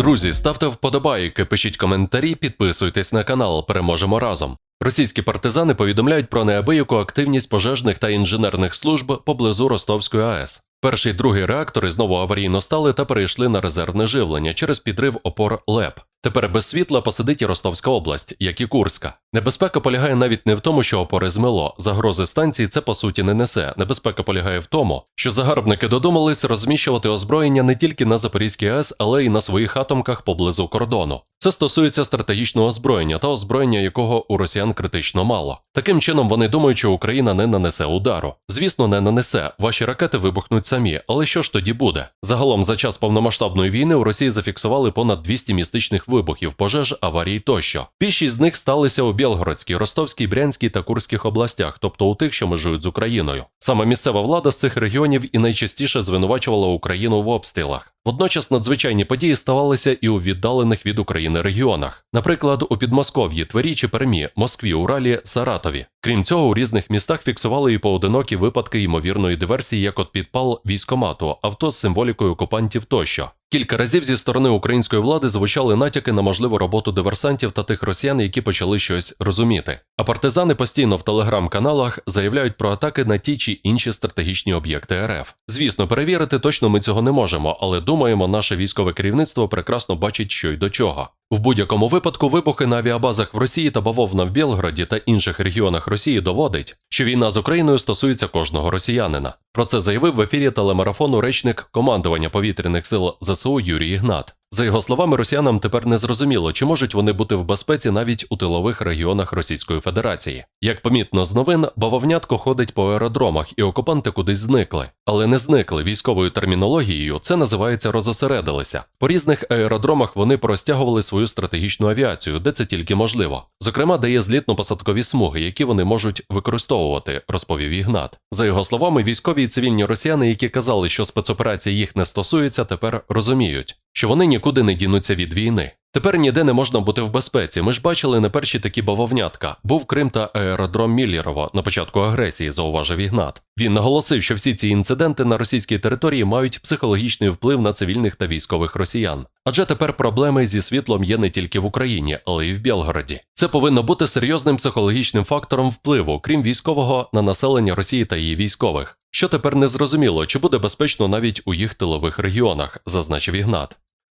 Друзі, ставте вподобайки, пишіть коментарі, підписуйтесь на канал. Переможемо разом. Російські партизани повідомляють про неабияку активність пожежних та інженерних служб поблизу Ростовської АЕС. Перший і другий реактори знову аварійно стали та перейшли на резервне живлення через підрив опор ЛЕП. Тепер без світла посидить і Ростовська область, як і Курська. Небезпека полягає навіть не в тому, що опори змило. Загрози станції це по суті не несе. Небезпека полягає в тому, що загарбники додумались розміщувати озброєння не тільки на Запорізькій АЕС, але й на своїх атомках поблизу кордону. Це стосується стратегічного озброєння та озброєння, якого у росіян критично мало. Таким чином вони думають, що Україна не нанесе удару. Звісно, не нанесе. Ваші ракети вибухнуть самі. Але що ж тоді буде? Загалом за час повномасштабної війни у Росії зафіксували понад 200 містичних вибухів, пожеж, аварій тощо. Більшість з них сталися у Білгородській, Ростовській, Брянській та Курських областях, тобто у тих, що межують з Україною. Саме місцева влада з цих регіонів і найчастіше звинувачувала Україну в обстрілах. Водночас надзвичайні події ставалися і у віддалених від України регіонах, наприклад, у Підмосков'ї, Твері чи Пермі, Москві, Уралі, Саратові. Крім цього, у різних містах фіксували і поодинокі випадки ймовірної диверсії, як от підпал військомату, авто з символікою окупантів тощо. Кілька разів зі сторони української влади звучали натяки на можливу роботу диверсантів та тих росіян, які почали щось розуміти. А партизани постійно в телеграм-каналах заявляють про атаки на ті чи інші стратегічні об'єкти РФ. Звісно, перевірити точно ми цього не можемо, але думаємо, наше військове керівництво прекрасно бачить, що й до чого. В будь-якому випадку вибухи на авіабазах в Росії та бавовна в Білгороді та інших регіонах Росії доводить, що війна з Україною стосується кожного росіянина. Про це заявив в ефірі телемарафону речник командування повітряних сил ЗСУ Юрій Ігнат. За його словами, росіянам тепер не зрозуміло, чи можуть вони бути в безпеці навіть у тилових регіонах Російської Федерації. Як помітно з новин, бавовнятко ходить по аеродромах, і окупанти кудись зникли. Але не зникли військовою термінологією. Це називається розосередилися. По різних аеродромах вони простягували свою стратегічну авіацію, де це тільки можливо. Зокрема, дає злітно-посадкові смуги, які вони можуть використовувати, розповів Ігнат. За його словами, військові і цивільні росіяни, які казали, що спецоперації їх не стосуються, тепер розуміють, що вони нікуди не дінуться від війни. Тепер ніде не можна бути в безпеці. Ми ж бачили не перші такі бавовнятка. Був Крим та аеродром Міллєрово на початку агресії, зауважив Ігнат. Він наголосив, що всі ці інциденти на російській території мають психологічний вплив на цивільних та військових росіян. Адже тепер проблеми зі світлом є не тільки в Україні, але й в Білгороді. Це повинно бути серйозним психологічним фактором впливу, крім військового, на населення Росії та її військових. Що тепер не зрозуміло, чи буде безпечно навіть у їх тилових регіонах, зазначив Ігнат.